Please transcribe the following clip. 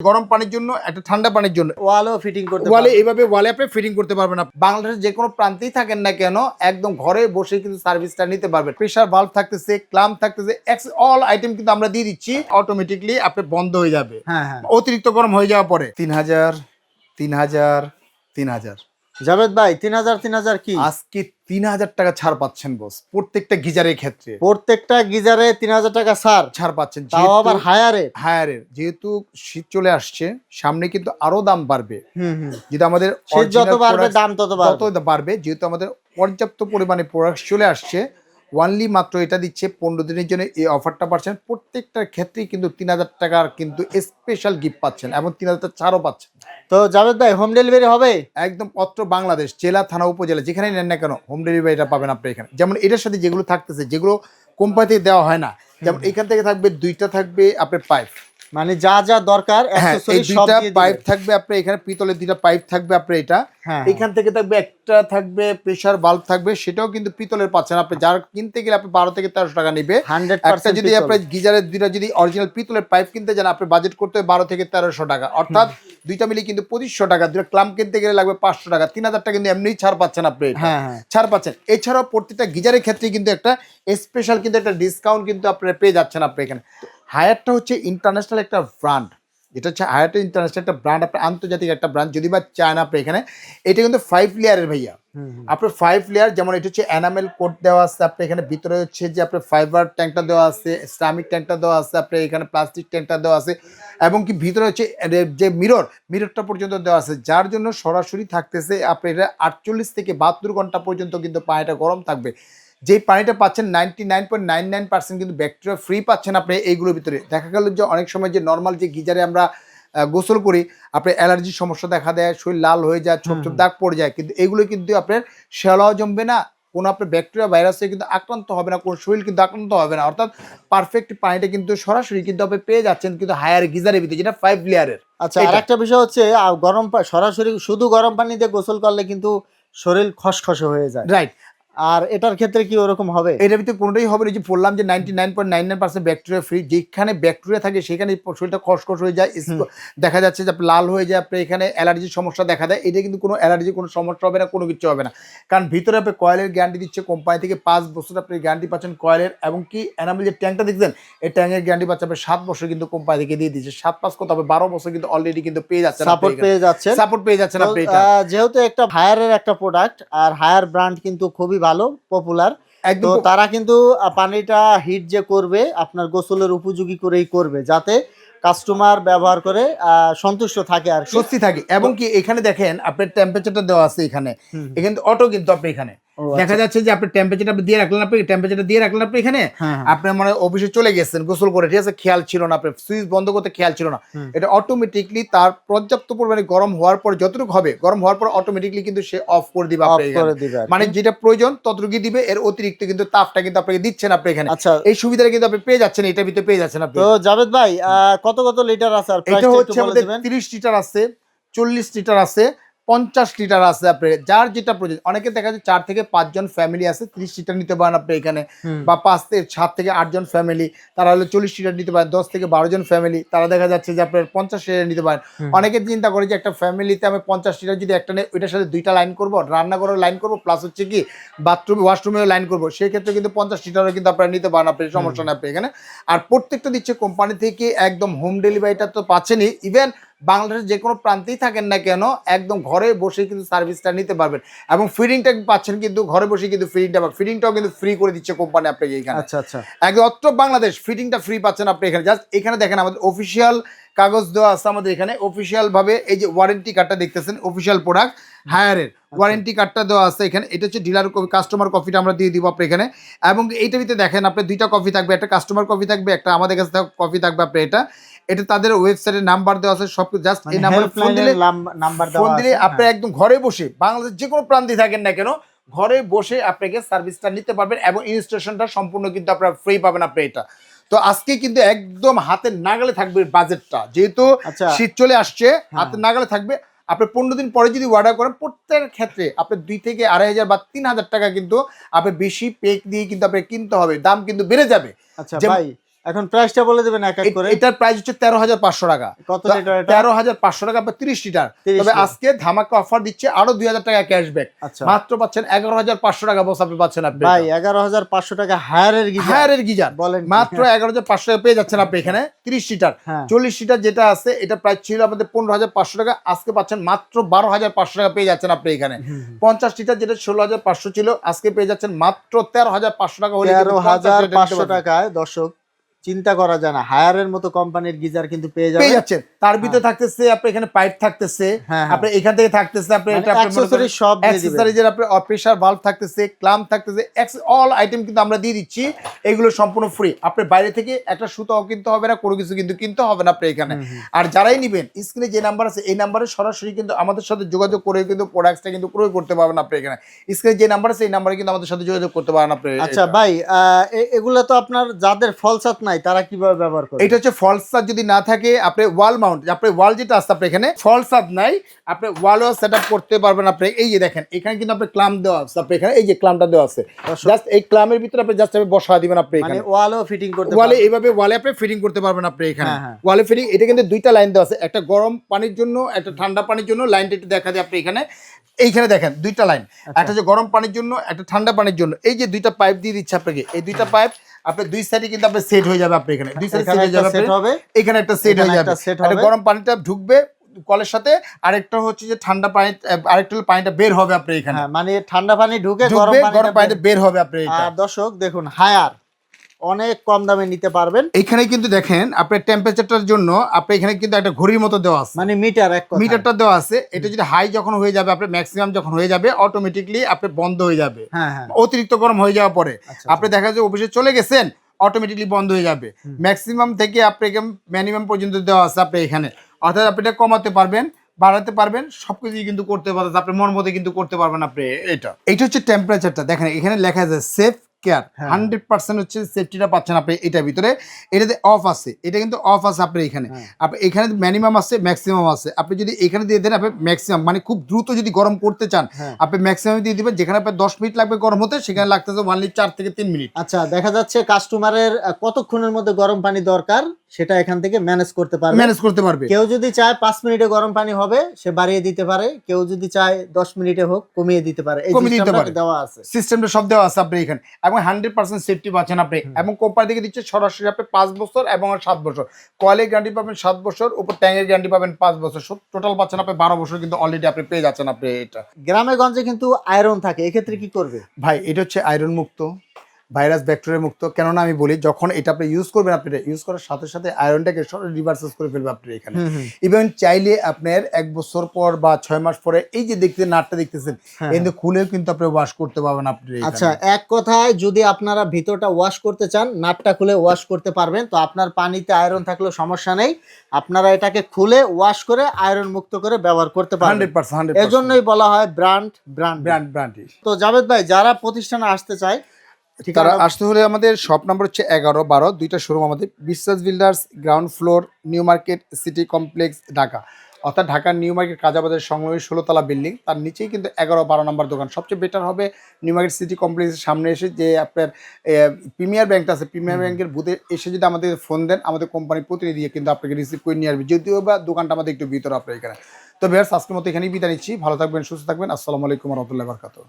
গরম পানির জন্য একটা ঠান্ডা পানির জন্য। ওয়ালও ফিটিং করতে ওয়ালে এইভাবে ওয়ালে আপনি ফিটিং করতে পারবেন না বাংলাদেশের যে কোনো প্রান্তেই থাকেন না কেন একদম ঘরে বসে কিন্তু সার্ভিসটা নিতে পারবেন। প্রেশার ভালভ থাকতেছে ক্লাম থাকতেছে অল আইটেম কিন্তু আমরা দিয়ে দিচ্ছি অটোমেটিকলি আপনি বন্ধ হয়ে যাবে। হ্যাঁ হ্যাঁ। অতিরিক্ত গরম হয়ে যাওয়ার পরে। তিন হাজার তিন হাজার তিন হাজার। জাভেদ ভাই তিন হাজার তিন হাজার কি? আজকে তিন হাজার টাকা ছাড় পাচ্ছেন বস প্রত্যেকটা গিজারের ক্ষেত্রে। প্রত্যেকটা গিজারে তিন হাজার টাকা ছাড়। ছাড় পাচ্ছেন তাও আবার হায়ারে হায়ারে যেহেতু শীত চলে আসছে সামনে কিন্তু আরও দাম বাড়বে। হুম হুম। যেহেতু আমাদের শীত যত বাড়বে দাম তত বাড়বে। তত বাড়বে যেহেতু আমাদের পর্যাপ্ত পরিমাণে প্রোডাক্ট চলে আসছে ওয়ানলি মাত্র এটা দিচ্ছে পনেরো দিনের জন্য এই অফারটা পাচ্ছেন। প্রত্যেকটার ক্ষেত্রেই কিন্তু তিন হাজার টাকার কিন্তু স্পেশাল গিফট পাচ্ছেন এবং তিন হাজার ছাড়ও পাচ্ছেন। তো যাবে ভাই হোম ডেলিভারি হবে? একদম অত্র বাংলাদেশ জেলা থানা উপজেলা যেখানে নেন না কেন হোম ডেলিভারিটা পাবেন আপনি এখানে। যেমন এটার সাথে যেগুলো থাকতেছে যেগুলো কোম্পানিতে দেওয়া হয় না যেমন এখান থেকে থাকবে দুইটা থাকবে আপনার পাইপ মানে যা যা দরকার হ্যাঁ এই দুইটা পাইপ থাকবে আপনার এখানে পিতলের দুইটা পাইপ থাকবে আপনার এটা। হ্যাঁ। এখান থেকে থাকবে একটা থাকবে প্রেসার বাল্ব থাকবে সেটাও কিন্তু পিতলের পাচ্ছেন আপনি যার কিনতে গেলে আপনি বারো থেকে তেরোশো টাকা নেবে। একটা যদি আপনার গিজারের দুইটা যদি অরিজিনাল পিতলের পাইপ কিনতে যান আপনি বাজেট করতে হবে বারো থেকে তেরোশো টাকা। অর্থাৎ দুইটা মিলে কিন্তু পঁচিশশো টাকা। দুটো ক্লাম কিনতে গেলে লাগবে পাঁচশো টাকা। তিন হাজার টাকা কিন্তু এমনি ছাড় পাচ্ছেন আপনি হ্যাঁ ছাড় পাচ্ছেন। এছাড়াও প্রত্যেকটা গিজারের ক্ষেত্রে কিন্তু একটা স্পেশাল কিন্তু একটা ডিসকাউন্ট কিন্তু আপনারা পেয়ে যাচ্ছেন আপনি এখানে। হায়ারটা হচ্ছে ইন্টারন্যাশনাল একটা ব্র্যান্ড এটা হচ্ছে হায়ারটা ইন্টারন্যাশনাল একটা ব্র্যান্ড আপনার আন্তর্জাতিক একটা ব্র্যান্ড যদি বা চান আপনি এখানে এটা কিন্তু ফাইভ লেয়ারের ভাইয়া। আপনার ফাইভ লেয়ার যেমন এটা হচ্ছে অ্যানামেল কোট দেওয়া আছে আপনার এখানে ভিতরে হচ্ছে যে আপনার ফাইবার ট্যাঙ্কটা দেওয়া আছে স্টামিক ট্যাঙ্কটা দেওয়া আছে আপনার এখানে প্লাস্টিক ট্যাঙ্কটা দেওয়া আছে এবং কি ভিতরে হচ্ছে যে মিরর মিররটা পর্যন্ত দেওয়া আছে যার জন্য সরাসরি থাকতেছে আপনার এটা আটচল্লিশ থেকে বাহাত্তর ঘণ্টা পর্যন্ত কিন্তু পায়েটা গরম থাকবে। যেই পানিটা পাচ্ছেন ninety nine point nine nine percent কিন্তু ব্যাকটেরিয়া ফ্রি পাচ্ছেন আপনি এইগুলোর ভিতরে। দেখা গেল যে অনেক সময় যে নর্মাল যে গিজারে আমরা গোসল করি আপনার অ্যালার্জির সমস্যা দেখা দেয় শরীর লাল হয়ে যায় ছোট ছোট দাগ পড়ে যায় কিন্তু এগুলো কিন্তু আপনার শ্যালাও জমবে না কোনো আপনার ব্যাকটেরিয়া ভাইরাসে কিন্তু আক্রান্ত হবে না কোনো শরীর কিন্তু আক্রান্ত হবে না। অর্থাৎ পারফেক্ট পানিটা কিন্তু সরাসরি কিন্তু আপনি পেয়ে যাচ্ছেন কিন্তু হায়ার গিজারের ভিতরে যেটা ফাইভ লেয়ারের আচ্ছা। আর একটা বিষয় হচ্ছে গরম সরাসরি শুধু গরম পানি দিয়ে গোসল করলে কিন্তু শরীর খসখসে হয়ে যায়। রাইট আর এটার ক্ষেত্রে কি ওরকম হবে? এটার ভিতরে কোনোটাই হবে না। যে বললাম যে ninety nine point nine nine percent bacteria free যেখানে ব্যাকটেরিয়া থাকে সেখানে শরীরটা খসখস হয়ে যায় দেখা যাচ্ছে যে লাল হয়ে যায় আপনার এখানে অ্যালার্জির সমস্যা দেখা দেয়। এটা কিন্তু কোনো অ্যালার্জি কোনো সমস্যা হবে না কোনো কিছু হবে না। কারণ ভিতরে আপনি কয়েলের গ্যারান্টি দিচ্ছে কোম্পানি থেকে পাঁচ বছর আপনি গ্যারান্টি পাচ্ছেন কয়েলের এবং কি এনামেল যে ট্যাঙ্কটা দেখছেন এই ট্যাঙ্কের গ্যারান্টি পাচ্ছেন আপনি সাত বছর কিন্তু কোম্পানি থেকে দিয়ে দিচ্ছে। সাত পাঁচ কত হবে? বারো বছর কিন্তু অলরেডি কিন্তু পেয়ে যাচ্ছে সাপোর্ট পেয়ে যাচ্ছে সাপোর্ট পেয়ে যাচ্ছে এটা যেহেতু একটা হায়ারের একটা প্রোডাক্ট আর হায়ার ব্র্যান্ড কিন্তু খুবই ভালো পপুলার তো একদম তারা কিন্তু পানিটা হিট যে করবে আপনার গোসলের উপযোগী করেই করবে যাতে কাস্টমার ব্যবহার করে আহ, সন্তুষ্ট থাকে আর। স্বস্তি থাকে। এবং কি এখানে দেখেন আপনার টেম্পারেচারটা দেওয়া আছে এখানে। এখানে অটো কিন্তু আপনি এখানে। দেখা আচ্ছা। যাচ্ছে যে আপনি টেম্পারেচারটা দিয়ে রাখলেন আপনি টেম্পারেচারটা দিয়ে রাখলেন আপনি এখানে হ্যাঁ, হ্যাঁ। আপনি মানে অফিসে চলে গেছেন গোসল করে ঠিক আছে? খেয়াল ছিল না আপনার সুইচ বন্ধ করতে খেয়াল ছিল না। এটা অটোমেটিকলি তার পর্যাপ্ত পরিমাণে গরম হওয়ার পর যতটুকু হবে গরম হওয়ার পর অটোমেটিকলি কিন্তু সে অফ করে দিবে আপনি মানে যেটা প্রয়োজন ততটুকু দিবে এর অতিরিক্ত কিন্তু তাপটা কিন্তু আপনাকে দিচ্ছেন আপনি এখানে। আচ্ছা। এই সুবিধাটা কিন্তু আপনি পেয়ে যাচ্ছেন এটা ভিতরে পেয়ে যাচ্ছেন আপনি। তো জাভেদ ভাই কত কত লিটার আছে আর এটা হচ্ছে আমাদের দিবেন? তিরিশ লিটার আছে চল্লিশ লিটার আছে পঞ্চাশ লিটার আছে আপনি যার যেটা প্রয়োজন। অনেকে দেখা যায় চার থেকে পাঁচজন ফ্যামিলি আছে তিরিশ লিটার নিতে পারেন আপনি এখানে। বা পাঁচ থেকে সাত থেকে আটজন ফ্যামিলি তারা হলে চল্লিশ লিটার নিতে পারেন দশ থেকে বারো জন ফ্যামিলি তারা দেখা যাচ্ছে যে আপনার পঞ্চাশ লিটার নিতে পারেন। অনেকে চিন্তা করে যে একটা ফ্যামিলিতে আমি পঞ্চাশ লিটার যদি একটা নেই ওইটার সাথে দুইটা লাইন করব রান্নাঘরের লাইন করব প্লাস হচ্ছে কি বাথরুম ওয়াশরুমেও লাইন করব। সেই ক্ষেত্রে কিন্তু পঞ্চাশ লিটারও কিন্তু আপনারা নিতে পারেন আপনি সমস্যা নেই আপনি এখানে। আর প্রত্যেকটা দিচ্ছে কোম্পানি থেকে একদম হোম ডেলিভারিটা তো পাচ্ছেনই ইভেন বাংলাদেশের যে কোনো প্রান্তেই থাকেন না কেন একদম ঘরে বসে কিন্তু সার্ভিসটা নিতে পারবেন। এবং ফিডিংটা পাচ্ছেন কিন্তু ঘরে বসে কিন্তু ফিডিংটা ফিডিংটাও কিন্তু ফ্রি করে দিচ্ছে কোম্পানি আপনাকে এখানে। আচ্ছা আচ্ছা। একদম অত্র বাংলাদেশ ফিডিংটা ফ্রি পাচ্ছেন আপনি এখানে। জাস্ট এখানে দেখেন আমাদের অফিসিয়াল কাগজ দেওয়া আছে আমাদের এখানে। অফিসিয়াল ভাবে এই যে ওয়ারেন্টি কার্ডটা দেখতেছেন অফিসিয়াল প্রোডাক্ট হায়ারের ওয়ারেন্টি কার্ডটা দেওয়া আছে এখানে। এটা হচ্ছে ডিলার কপি কাস্টমার কপিটা আমরা দিয়ে দিব আপনি এখানে। এবং এইটার ভিতরে দেখেন আপনি দুইটা কপি থাকবে। একটা কাস্টমার কপি থাকবে একটা আমাদের কাছে কপি থাকবে আপনি এটা। এটা তাদের ওয়েবসাইটের নাম্বার দেওয়া আছে সব জাস্ট এই নাম্বারে ফোন দিলে নাম্বার ফোন দিলে আপনি হ্যাঁ। একদম ঘরে বসে বাংলাদেশ যে কোনো প্রান্তে থাকেন না কেন ঘরে বসে আপনাকে সার্ভিসটা নিতে পারবেন এবং ইনস্টলেশনটা সম্পূর্ণ কিন্তু আপনারা ফ্রি পাবেন আপনি এটা। তো আজকে কিন্তু একদম হাতের নাগালে থাকবে বাজেটটা যেহেতু আচ্ছা। শীত চলে আসছে হাতের নাগালে থাকবে। আপনি পনেরো দিন পরে যদি অর্ডার করেন প্রত্যেক ক্ষেত্রে আপনি দুই থেকে আড়াই হাজার বা তিন হাজার টাকা কিন্তু আপনি বেশি পেক দিয়ে কিন্তু আপনি কিনতে হবে। দাম কিন্তু বেড়ে যাবে। আচ্ছা ভাই এখন প্রাইসটা বলে দেবেন এক এক করে এটার প্রাইস হচ্ছে তেরো হাজার পাঁচশো টাকা কত লিটার এটা তেরো হাজার পাঁচশো টাকা বা তিরিশ লিটার তবে আজকে ধামাকা অফার দিচ্ছে আরও দুই হাজার টাকা ক্যাশব্যাক আচ্ছা মাত্র পাচ্ছেন এগারো হাজার পাঁচশো টাকা বস আপনি পাচ্ছেন আপনি ভাই এগারো হাজার পাঁচশো টাকা হায়ারের গিজার হায়ারের গিজার বলেন মাত্র এগারো হাজার পাঁচশো টাকা পেয়ে যাচ্ছেন আপনি এখানে তিরিশ লিটার হ্যাঁ চল্লিশ লিটার যেটা আছে এটা প্রাইস ছিল আমাদের পনেরো হাজার পাঁচশো টাকা আজকে পাচ্ছেন মাত্র বারো হাজার পাঁচশো টাকা পেয়ে যাচ্ছেন আপনি এখানে। পঞ্চাশ লিটার যেটা ষোলো হাজার পাঁচশো ছিল আজকে পেয়ে যাচ্ছেন মাত্র তেরো হাজার পাঁচশো টাকা হলে তেরো হাজার পাঁচশো টাকায় দর্শক চিন্তা করা যায় না। হায়ারের মতো কোম্পানির গিজার কিন্তু পেয়ে পেয়ে যাবে যাচ্ছেন। তার ভিতরে থাকতেছে আপনার এখানে পাইপ থাকতেছে হ্যাঁ আপনি এখান থেকে থাকতেছে আপনি এটা আপনি মনে সব অ্যাক্সেসরিজের আপনার প্রেসার ভালভ থাকতেছে ক্লাম থাকতেছে অল আইটেম কিন্তু আমরা দিয়ে দিচ্ছি। এগুলো সম্পূর্ণ ফ্রি আপনি বাইরে থেকে একটা সুতাও কিনতে হবে না কোনো কিছু কিন্তু কিনতে হবে না আপনি এখানে। আর যারাই নেবেন স্ক্রিনে যে নাম্বার আছে এই নাম্বারে সরাসরি কিন্তু আমাদের সাথে যোগাযোগ করে কিন্তু প্রোডাক্টসটা কিন্তু ক্রয় করতে পারবেন আপনি এখানে। স্ক্রিনে যে নাম্বার আছে এই নাম্বারে কিন্তু আমাদের সাথে যোগাযোগ করতে পারেন আপনি। আচ্ছা ভাই আহ, এগুলো তো আপনার যাদের ফলসাত নাই তারা কীভাবে ব্যবহার করে? এটা হচ্ছে ফলস যদি না থাকে আপনি ওয়াল মাউন্ট আপনি ওয়াল যেটা আছে আপনি এখানে ফলস নাই আপনি ওয়ালও সেট আপ করতে পারবেন আপনি। এই যে দেখেন এখানে কিন্তু আপনি ক্লাম দেওয়া আছে আপনি এখানে এই যে ক্লামটা দেওয়া আছে। জাস্ট এই ক্লামের ভিতরে আপনি জাস্ট আপনি বসা দিবেন আপনি মানে এখানে ওয়ালও ফিটিং করতে ওয়ালে। এইভাবে ওয়ালে আপনি ফিটিং করতে পারবেন আপনি এখানে। হ্যাঁ, হ্যাঁ। ওয়ালে ফিটিং এটা কিন্তু দুইটা লাইন দেওয়া আছে একটা গরম পানির জন্য একটা ঠান্ডা পানির জন্য লাইনটা একটু দেখা যায় আপনি এখানে। এইখানে দেখেন দুইটা লাইন আচ্ছা। একটা হচ্ছে গরম পানির জন্য একটা ঠান্ডা পানির জন্য। এই যে দুইটা পাইপ দিয়ে দিচ্ছে আপনাকে এই দুইটা পাইপ আপনার দুই সাইডে কিন্তু আপনার সেট হয়ে যাবে আপনি এখানে। দুই সাইডে সেট হয়ে একটা যাবে সেট হবে। এখানে একটা সেট হয়ে যাবে। হবে। গরম পানিটা ঢুকবে কলের সাথে আরেকটা হচ্ছে যে ঠান্ডা পানি আরেকটা পানিটা বের হবে আপনি এখানে। হ্যাঁ মানে ঠান্ডা পানি ঢুকে গরম পানি গরম পানিটা বের হবে আপনি এটা। দর্শক দেখুন হায়ার। অনেক কম দামে নিতে পারবেন। এখানে কিন্তু দেখেন আপনার টেম্পারেচারটার জন্য আপনি এখানে কিন্তু একটা ঘড়ির মতো দেওয়া আছে। মানে মিটার এক কথা মিটারটা দেওয়া আছে। এটা যদি হাই যখন হয়ে যাবে আপনার ম্যাক্সিমাম যখন হয়ে যাবে অটোমেটিকলি আপনি বন্ধ হয়ে যাবে। হ্যাঁ হ্যাঁ। অতিরিক্ত গরম হয়ে যাওয়ার পরে। আচ্ছা, আপনি দেখা যায় অফিসে চলে গেছেন অটোমেটিকলি বন্ধ হয়ে যাবে। ম্যাক্সিমাম থেকে আপনাকে মিনিমাম পর্যন্ত দেওয়া আছে আপনি এখানে। অর্থাৎ আপনি এটা কমাতে পারবেন বাড়াতে পারবেন সবকিছুই কিন্তু করতে পারবেন আপনি মন মতো কিন্তু করতে পারবেন আপনি এটা। এটা হচ্ছে টেম্পারেচারটা দেখেন এখানে লেখা আছে সেফ কেয়ার হ্যাঁ। হান্ড্রেড পার্সেন্ট হচ্ছে সেফটিটা পাচ্ছেন আপনি এটার ভিতরে। এটাতে অফ আছে এটা কিন্তু অফ আছে আপনার এখানে। হ্যাঁ। আপনি এখানে মিনিমাম আছে ম্যাক্সিমাম আছে। আপনি যদি এখানে দিয়ে দেন আপনি ম্যাক্সিমাম মানে খুব দ্রুত যদি গরম করতে চান হ্যাঁ। আপনি ম্যাক্সিমাম দিয়ে দিবেন। যেখানে আপনার দশ মিনিট লাগবে গরম হতে সেখানে লাগতেছে ওয়ানলি চার থেকে তিন মিনিট আচ্ছা দেখা যাচ্ছে কাস্টমারের কতক্ষণের মধ্যে গরম পানি দরকার সেটা এখান থেকে ম্যানেজ করতে পারবে। ম্যানেজ করতে পারবে। কেউ যদি চায় পাঁচ মিনিটে গরম পানি হবে সে বাড়িয়ে দিতে পারে। কেউ যদি চায় দশ মিনিটে হোক কমিয়ে দিতে পারে। এই দিতে পারে। দেওয়া আছে। সিস্টেমটা সব দেওয়া আছে আপনি এখানে। এবং হান্ড্রেড পার্সেন্ট সেফটি পাচ্ছেন আপনি। এবং কোম্পানি থেকে দিচ্ছে সরাসরি আপনি পাঁচ বছর এবং সাত বছর। কয়েলের গ্যারান্টি পাবেন সাত বছর উপর ট্যাঙ্কের গ্যারান্টি পাবেন পাঁচ বছর। টোটাল পাচ্ছেন আপনি বারো বছর কিন্তু অলরেডি আপনি পেয়ে যাচ্ছেন আপনি এটা। গ্রামে গঞ্জে কিন্তু আয়রন থাকে এক্ষেত্রে কি করবে? ভাই এটা হচ্ছে আয়রন মুক্ত। ভাইরাস ব্যাকটেরিয়া মুক্ত। কেননা আমি বলি যখন এটা আপনি ইউজ করবেন আপনি ইউজ করার সাথে সাথে আয়রনটাকে রিভার্সেস করে ফেলবে আপনি এখানে। ইভেন চাইলে আপনার এক বছর পর বা ছয় মাস পরে এই যে দেখতে নাটটা দেখতেছেন হ্যাঁ। কিন্তু খুলেও কিন্তু আপনি ওয়াশ করতে পারবেন আপনি আচ্ছা এক কথায় যদি আপনারা ভিতরটা ওয়াশ করতে চান নাটটা খুলে ওয়াশ করতে পারবেন। তো আপনার পানিতে আয়রন থাকলেও সমস্যা নেই। আপনারা এটাকে খুলে ওয়াশ করে আয়রন মুক্ত করে ব্যবহার করতে পারবেন। এজন্যই বলা হয় ব্র্যান্ড ব্র্যান্ড ব্র্যান্ড ব্র্যান্ড তো জাভেদ ভাই যারা প্রতিষ্ঠানে আসতে চায় তারা আসতে হলে আমাদের শপ নাম্বার হচ্ছে এগারো বারো দুইটা শোরুম আমাদের। Biswas builders ground floor New Market city complex Dhaka অর্থাৎ ঢাকার নিউ মার্কেট কাজাবাজার সংলগ্ন ষোলোতলা বিল্ডিং তার নিচেই কিন্তু এগারো বারো নম্বর দোকান। সবচেয়ে বেটার হবে নিউ মার্কেট সিটি কমপ্লেক্সের সামনে এসে যে আপনার প্রিমিয়ার ব্যাংকটা আছে প্রিমিয়ার ব্যাংকের বুথে এসে যদি আমাদের ফোন দেন আমাদের কোম্পানির প্রতিনিধি কিন্তু আপনাকে রিসিভ করে নিয়ে আসবে। যদিও বা দোকানটা আমাদের একটু ভিতরে আপনার এখানে। তো বেয়ার্স আজকের মতো এখানেই বিদায় নিচ্ছি। ভালো থাকবেন সুস্থ থাকবেন। আসসালামু আলাইকুম রহমতুল্লাহ বরকাত